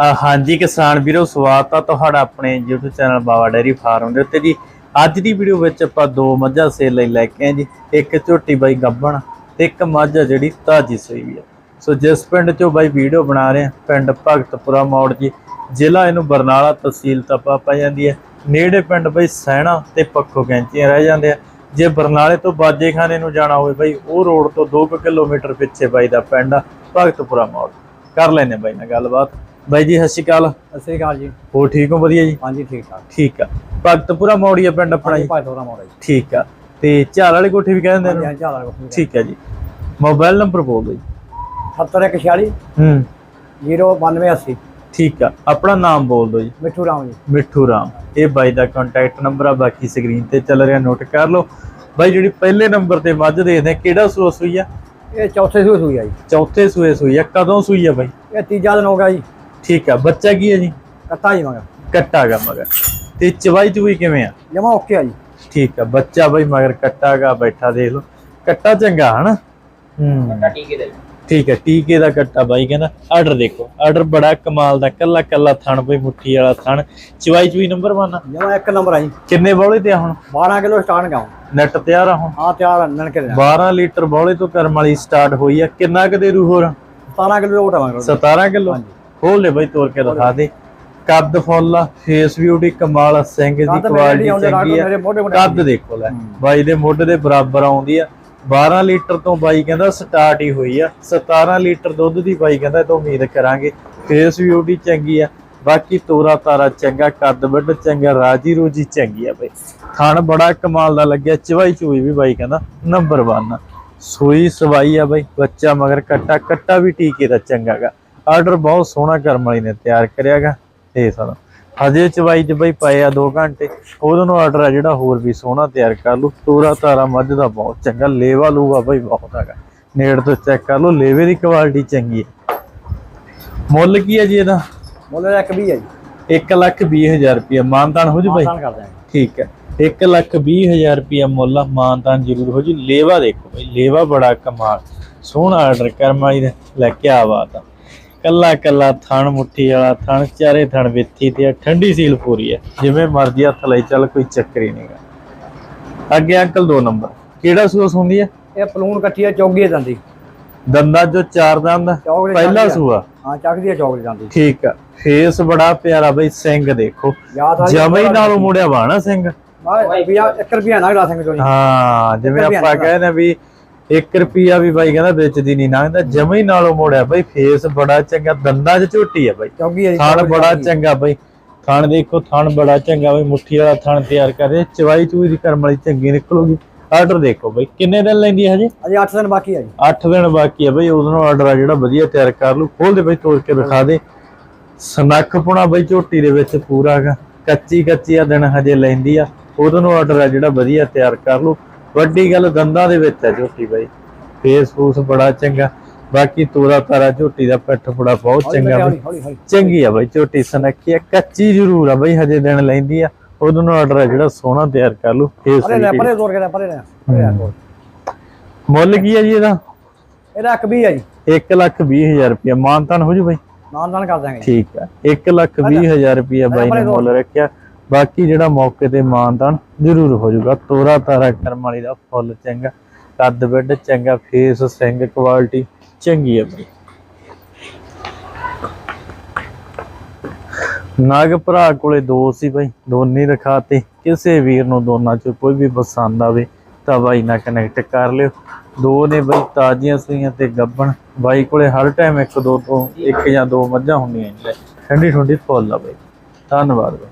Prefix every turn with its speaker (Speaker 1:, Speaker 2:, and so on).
Speaker 1: ਹਾਂਜੀ ਕਿਸਾਨ ਵੀਰੋ, ਸਵਾਗਤ ਆ ਤੁਹਾਡਾ ਆਪਣੇ YouTube channel Bawa dairy farm ਦੇ ਉੱਤੇ ਜੀ। ਅੱਜ ਦੀ ਵੀਡੀਓ ਵਿੱਚ ਆਪਾਂ ਦੋ ਮੱਝਾਂ ਸੇਲ ਲਈ ਲੈ ਕੇ ਆਏ ਜੀ। ਇੱਕ ਝੋਟੀ ਬਾਈ ਗੱਬਣ ਤੇ ਇੱਕ ਮੱਝ ਆ ਜਿਹੜੀ ਤਾਜੀ ਸੂਈ ਵੀ ਆ। ਸੋ ਜਿਸ ਪਿੰਡ ਚੋਂ ਬਾਈ ਵੀਡੀਓ ਬਣਾ ਰਹੇ ਆ, ਪਿੰਡ ਭਗਤਪੁਰਾ ਮੌੜ ਜੀ। ਜ਼ਿਲ੍ਹਾ ਇਹਨੂੰ ਬਰਨਾਲਾ ਤਹਿਸੀਲ ਤਪਾ ਪੈ ਜਾਂਦੀ ਹੈ ਨੇੜੇ ਪਿੰਡ ਬਾਈ ਸੈਣਾ ਤੇ ਪੱਖੋ ਕੈਂਚੀਆਂ ਰਹਿ ਜਾਂਦੇ ਆ। ਜੇ ਬਰਨਾਲੇ ਤੋਂ ਬਾਜੇਖਾਨੇ ਨੂੰ ਜਾਣਾ ਹੋਵੇ ਬਾਈ, ਉਹ ਰੋਡ ਤੋਂ 2 ਕਿਲੋਮੀਟਰ ਪਿੱਛੇ ਬਾਈ ਦਾ ਪਿੰਡ ਆ, ਭਗਤਪੁਰਾ ਮੌੜ। ਕਰ ਲੈਨੇ ਬਾਈ ਨਾਲ ਗੱਲਬਾਤ। ਬਾਈ ਜੀ ਸਤਿ ਸ਼੍ਰੀ ਅਕਾਲ।
Speaker 2: ਸਤਿ ਸ੍ਰੀ ਅਕਾਲ ਜੀ।
Speaker 1: ਹੋ ਠੀਕ ਹੋ? ਵਧੀਆ ਜੀ?
Speaker 2: ਹਾਂਜੀ ਠੀਕ ਠਾਕ।
Speaker 1: ਠੀਕ ਆ। ਭਗਤਪੁਰਾ ਮੌੜੀਆ ਪਿੰਡ ਆਪਣਾ ਜੀ?
Speaker 2: ਥੋੜਾ ਮੋੜਾ ਜੀ।
Speaker 1: ਠੀਕ ਆ। ਤੇ ਝਾਲ ਵਾਲੀ ਕੋਠੀ ਵੀ ਕਹਿੰਦੇ ਨੇ
Speaker 2: ਹਾਂਜੀ
Speaker 1: ਠੀਕ ਆ ਜੀ। ਮੋਬਾਈਲ ਨੰਬਰ ਬੋਲ ਦਿਓ ਜੀ।
Speaker 2: 7146
Speaker 1: ਹੂੰ।
Speaker 2: 09280
Speaker 1: ਠੀਕ ਆ। ਆਪਣਾ ਨਾਮ ਬੋਲ ਦਿਓ ਜੀ।
Speaker 2: ਮਿੱਠੂ ਰਾਮ ਜੀ।
Speaker 1: ਮਿੱਠੂ ਰਾਮ। ਇਹ ਬਾਈ ਦਾ ਕੰਟੈਕਟ ਨੰਬਰ ਆ ਬਾਕੀ ਸਕਰੀਨ ਤੇ ਚੱਲ ਰਿਹਾ ਨੋਟ ਕਰ ਲਓ। ਬਾਈ ਜਿਹੜੀ ਪਹਿਲੇ ਨੰਬਰ ਤੇ ਮੱਝ ਦੇਖਦੇ ਕਿਹੜਾ ਸੂਆ ਸੂਈ ਆ?
Speaker 2: ਇਹ ਚੌਥੇ ਸੂਏ ਸੂਈ ਆ ਜੀ।
Speaker 1: ਚੌਥੇ ਸੂਏ ਸੂਈ ਆ। ਕਦੋਂ ਸੂਈ ਆ ਬਾਈ?
Speaker 2: ਇਹ ਤੀਜਾ ਦਿਨ ਹੋ ਗਿਆ ਜੀ।
Speaker 1: ਠੀਕ ਆ ਬੱਚਾ ਕੀ ਆ ਜੀ?
Speaker 2: ਕੱਟਾ ਜੀ ਮਗਾ
Speaker 1: ਕੱਟਾਗਾ ਮਗਰ। ਤੇ ਚਵਾਈ ਚੂਈ ਕਿਵੇਂ ਆ?
Speaker 2: ਜਮਾ ਓਕੇ ਆ ਜੀ।
Speaker 1: ਠੀਕ ਆ ਬੱਚਾ ਬਾਈ ਮਗਰ ਕੱਟਾਗਾ ਬੈਠਾ ਦੇਖ ਲਓ। ਕੱਟਾ ਚੰਗਾ ਹਨਾ? ਹੂੰ। ਠੀਕ ਹੈ ਟੀਕੇ ਦਾ ਕੱਟਾ ਬਾਈ ਕਹਿੰਦਾ ਆਰਡਰ ਦੇਖੋ। ਆਰਡਰ ਬੜਾ ਕਮਾਲ ਦਾ ਕੱਲਾ ਕੱਲਾ ਥਣ ਬਈ ਮੁੱਠੀ ਵਾਲਾ ਥਣ। ਚਵਾਈ ਚੂਈ ਨੰਬਰ 1
Speaker 2: ਜਮਾ ਇੱਕ ਨੰਬਰ ਆ ਜੀ।
Speaker 1: ਕਿੰਨੇ ਬੌਲੇ ਤੇ ਆ ਹੁਣ?
Speaker 2: 12 ਕਿਲੋ ਸਟਾਰਟ ਗਾਉਂ
Speaker 1: ਨੈਟ ਤਿਆਰ ਆ ਹੁਣ?
Speaker 2: ਹਾਂ ਤਿਆਰ ਨਣਕੇ ਦੇ
Speaker 1: 12 ਲੀਟਰ ਬੌਲੇ ਤੋਂ ਕਰਮ ਵਾਲੀ ਸਟਾਰਟ ਹੋਈ ਆ। ਕਿੰਨਾ ਕੁ ਦੇ ਰੂ ਹੋਰ?
Speaker 2: 17 ਕਿਲੋ ਲੋਟ ਆਵਾਂਗੇ।
Speaker 1: 17 ਕਿਲੋ?
Speaker 2: ਹਾਂਜੀ।
Speaker 1: ਖੋਲ ਲੈ ਬਾਈ ਤੋੜ ਕੇ ਦਿਖਾ ਦੇ। ਕੱਦ ਫੁੱਲ ਫੇਸ ਬਿਊਟੀ ਕਮਾਲ ਸਿੰਘ ਦੀ ਕੁਆਲਿਟੀ ਚੰਗੀ
Speaker 2: ਮੋਢੇ
Speaker 1: ਕੱਦ ਦੇਖੋ ਲੈ ਬਾਈ ਦੇ ਮੋਢੇ ਦੇ ਬਰਾਬਰ ਆਉਂਦੀ ਆ। 12 ਲੀਟਰ ਤੋਂ ਬਾਈ ਕਹਿੰਦਾ ਸਟਾਰਟ ਹੀ ਹੋਈ ਆ। 17 ਲੀਟਰ ਦੁੱਧ ਦੀ ਬਾਈ ਕਹਿੰਦਾ ਇਹ ਤੋਂ ਉਮੀਦ ਕਰਾਂਗੇ। ਫੇਸ ਬਿਊਟੀ ਚੰਗੀ ਆ। ਬਾਕੀ ਤੋਰਾ ਤਾਰਾ ਚੰਗਾ ਕੱਦ ਵੱਡ ਚੰਗਾ ਰਾਜੀ ਰੋਜੀ ਚੰਗੀ ਆ ਬਾਈ। ਥਣ ਬੜਾ ਕਮਾਲ ਦਾ ਲੱਗਿਆ ਚਵਾਈ ਚੂਈ ਵੀ ਬਾਈ ਕਹਿੰਦਾ ਨੰਬਰ 1 ਸੂਈ ਸਵਾਈ ਆ ਬਾਈ ਬੱਚਾ ਮਗਰ ਕੱਟਾ ਕੱਟਾ ਵੀ ਟੀਕੇ ਦਾ ਚੰਗਾਗਾ ਆਰਡਰ ਬਹੁਤ ਸੋਹਣਾ ਕਰਮ ਵਾਲੀ ਨੇ ਤਿਆਰ ਕਰਿਆਗਾ ਇਹ ਸਾਰਾ ਹਜੇ ਚਵਾਈ ਚ ਬਈ ਪਏ ਆ 2 ਘੰਟੇ ਉਹਦੋਂ ਨੂੰ ਆਰਡਰ ਆ ਜਿਹੜਾ ਹੋਰ ਵੀ ਸੋਹਣਾ ਤਿਆਰ ਕਰ ਲੂ ਤੋਰਾ ਤਾਰਾ ਮੱਝ ਦਾ ਬਹੁਤ ਚੰਗਾ ਲੇਵਾ ਲੂਗਾ ਬਈ ਬਹੁਤ ਹੈਗਾ। ਨੇੜ ਤੋਂ ਚੈੱਕ ਕਰ ਲਓ ਲੇਵੇ ਦੀ ਕੁਆਲਿਟੀ ਚੰਗੀ ਹੈ। ਮੁੱਲ ਕੀ ਹੈ ਜੀ ਇਹਦਾ?
Speaker 2: ਮੁੱਲ ਦਾ ਇੱਕ ਵੀ ਆ ਜੀ।
Speaker 1: 1 ਲੱਖ 20 ਹਜ਼ਾਰ ਰੁਪਏ ਮਾਨਤਾਨ ਹੋ ਜੂ ਬਾਈ? ਠੀਕ ਹੈ। 1 ਲੱਖ 20 ਹਜ਼ਾਰ ਰੁਪਏ ਮੁੱਲ ਆ, ਮਾਨਤਾਨ ਜ਼ਰੂਰ ਹੋ ਜੀ। ਲੇਵਾ ਦੇਖੋ ਬਈ ਲੇਵਾ ਬੜਾ ਕਮਾਲ। ਸੋਹਣਾ ਆਰਡਰ ਕਰਮ ਵਾਲੀ ਨੇ ਲੈ ਕੇ ਆ ਬਾਤ ਆ। ਕੱਲਾ ਕੱਲਾ ਥਣ ਮੁੱਠੀ ਵਾਲਾ ਥਣ ਚਾਰੇ ਥਣ ਵਿੱਥੀ ਤੇ ਆ, ਠੰਡੀ ਸੀਲ ਪੂਰੀ ਹੈ ਜਿਵੇਂ ਮਰਜ਼ੀ ਹੱਥ ਲਈ ਚੱਲ ਕੋਈ ਚੱਕਰ ਹੀ ਨਹੀਂਗਾ ਅੱਗੇ ਅੰਕਲ 2 ਨੰਬਰ ਕਿਹੜਾ ਸੂਸ ਹੁੰਦੀ ਹੈ
Speaker 2: ਇਹ ਪਲੂਨ ਕੱਟੀ ਆ ਚੌਗੀ ਦੰਦੀ
Speaker 1: ਦੰਦਾ ਜੋ ਚਾਰ ਦੰਦ ਆ,
Speaker 2: ਚੌਕ ਦੇ
Speaker 1: ਪਹਿਲਾ
Speaker 2: ਆ।
Speaker 1: ਸੂਆ?
Speaker 2: ਹਾਂ ਚੱਕਦੀ ਆ ਚੌਕ ਦੀ ਜਾਂਦੀ।
Speaker 1: ਠੀਕ ਆ। ਫੇਸ ਬੜਾ ਪਿਆਰਾ ਬਈ ਸਿੰਘ ਦੇਖੋ।
Speaker 2: ਯਾਦ ਆ
Speaker 1: ਜਮਈ ਨਾਲੋਂ ਮੁੜਿਆ ਬਾਣਾ ਸਿੰਘ।
Speaker 2: ਰੁਪਿਆ 1 ਰੁਪਿਆ ਨਾ ਸਿੰਘ ਚੋਂ ਜੀ।
Speaker 1: ਹਾਂ ਜਿਵੇਂ ਆਪਾਂ ਕਹਿੰਦੇ ਆ ਵੀ 1 ਰੁਪਿਆ ਵੀ ਬਾਈ ਕਹਿੰਦਾ ਵੇਚਦੀ ਨਹੀਂ ਲੰਘਦਾ ਜਮਈ ਨਾਲੋਂ ਮੋੜਿਆ ਬਾਈ ਫੇਸ ਬੜਾ ਚੰਗਾ ਦੰਦਾਂ 'ਚ ਝੋਟੀ ਆ ਬਾਈ।
Speaker 2: ਜੀ
Speaker 1: ਥਣ ਬੜਾ। ਚੰਗਾ ਬਾਈ। ਥਣ ਦੇਖੋ ਥਣ ਬੜਾ ਚੰਗਾ ਬਾਈ ਮੁੱਠੀ ਵਾਲਾ ਥਣ ਤਿਆਰ ਕਰੇ ਚਵਾਈ ਚੂਈ ਦੀ ਕਰਮ ਵਾਲੀ ਚੰਗੀ ਨਿਕਲੂਗੀ। ਆਰਡਰ ਦੇਖੋ ਬਾਈ ਕਿੰਨੇ ਦਿਨ ਲੈਂਦੀ ਹੈ ਹਜੇ?
Speaker 2: ਅਜੇ 8 ਦਿਨ ਬਾਕੀ ਆ ਜੀ।
Speaker 1: 8 ਦਿਨ ਬਾਕੀ ਆ ਬਾਈ ਉਦੋਂ ਨੂੰ ਆਰਡਰ ਆ ਜਿਹੜਾ ਵਧੀਆ ਤਿਆਰ ਕਰ ਲੂ ਖੋਲ ਦੇ ਬਾਈ ਤੋੜ ਕੇ ਦਿਖਾ ਦੇ। ਸਨੱਖ ਪੁਣਾ ਬਾਈ ਝੋਟੀ ਦੇ ਵਿੱਚ ਪੂਰਾ ਕੱਚੀ ਕੱਚੀ ਆ ਦਿਨ ਹਜੇ ਲੈਂਦੀ ਆ। ਉਦੋਂ ਆਰਡਰ ਆ ਜਿਹੜਾ ਵਧੀਆ ਤਿਆਰ ਕਰ ਲੂ ਵੱਡੀ ਗੱਲ ਦੰਦਾਂ ਦੇ ਵਿੱਚ ਹੈ ਝੋਟੀ ਬਾਈ। ਫੇਸ ਫੂਸ ਬੜਾ ਚੰਗਾ। ਬਾਕੀ ਤੋਰਾ ਤਾਰਾ ਝੋਟੀ ਦਾ ਪਿੱਠ ਫੁੜਾ ਬਹੁਤ ਚੰਗਾ ਬਾਈ। ਚੰਗੀ ਆ ਬਾਈ ਝੋਟੀ ਸਨੱਖੀ ਆ। ਕੱਚੀ ਜ਼ਰੂਰ ਆ ਬਾਈ ਹਜੇ ਦਿਨ ਲੈਂਦੀ ਆ। ਉਦੋਂ ਨੂੰ ਆਰਡਰ ਆ ਜਿਹੜਾ ਸੋਹਣਾ ਤਿਆਰ ਕਰ ਲੂ ਫੇਸ
Speaker 2: ਪਰੇ ਲੈ ਪਰੇ ਤੋੜ ਕੇ ਪਰੇ ਤੋੜ।
Speaker 1: ਮੁੱਲ ਕੀ ਆ ਜੀ ਇਹਦਾ?
Speaker 2: ਇਹਦਾ ਇੱਕ ਵੀ ਆ ਜੀ।
Speaker 1: 1 ਲੱਖ 20 ਹਜ਼ਾਰ ਰੁਪਏ ਮਾਨਤਾਨ ਹੋ ਜੂ ਬਾਈ?
Speaker 2: ਨਾਲ ਨਾਲ ਕਰ ਦਾਂਗੇ
Speaker 1: ਠੀਕ ਆ। 1 ਲੱਖ 20 ਹਜ਼ਾਰ ਰੁਪਏ ਬਾਈ ਨੇ ਮੁੱਲ ਰੱਖਿਆ। ਬਾਕੀ ਜਿਹੜਾ ਮੌਕੇ ਤੇ ਮਾਨਤਾਨ ਜ਼ਰੂਰ ਹੋ ਜਾਊਗਾ। ਤੋਰਾ ਤਾਰਾ ਕਰਮ ਵਾਲੀ ਦਾ ਫੁੱਲ ਚੰਗਾ ਕੱਦ ਬਿੱਡ ਚੰਗਾ, ਫੇਸ ਸਿੰਘ ਕੁਆਲਿਟੀ ਚੰਗੀ ਹੈ ਬਾਈ ਨਾਗ ਭਰਾ ਕੋਲੇ ਦੋ ਸੀ ਬਈ, ਦੋਨੇ ਰਖਾਤੇ। ਕਿਸੇ ਵੀਰ ਨੂੰ ਦੋਨਾਂ ਚ ਕੋਈ ਵੀ ਪਸੰਦ ਆਵੇ ਤਾਂ ਬਾਈ ਨਾਲ ਕਨੈਕਟ ਕਰ ਲਿਓ। ਦੋ ਨੇ ਬਾਈ ਤਾਜ਼ੀਆਂ ਸੂਈਆਂ ਤੇ ਗੱਬਣ। ਬਾਈ ਕੋਲੇ ਹਰ ਟਾਈਮ ਇੱਕ, ਦੋ ਤੋਂ ਇੱਕ ਜਾਂ ਦੋ ਮੱਝਾਂ ਹੁੰਦੀਆਂ ਨੇ। ਠੰਡੀ ਠੰਡੀ ਫੁੱਲ ਆ ਬਾਈ। ਧੰਨਵਾਦ ਬਾਈ।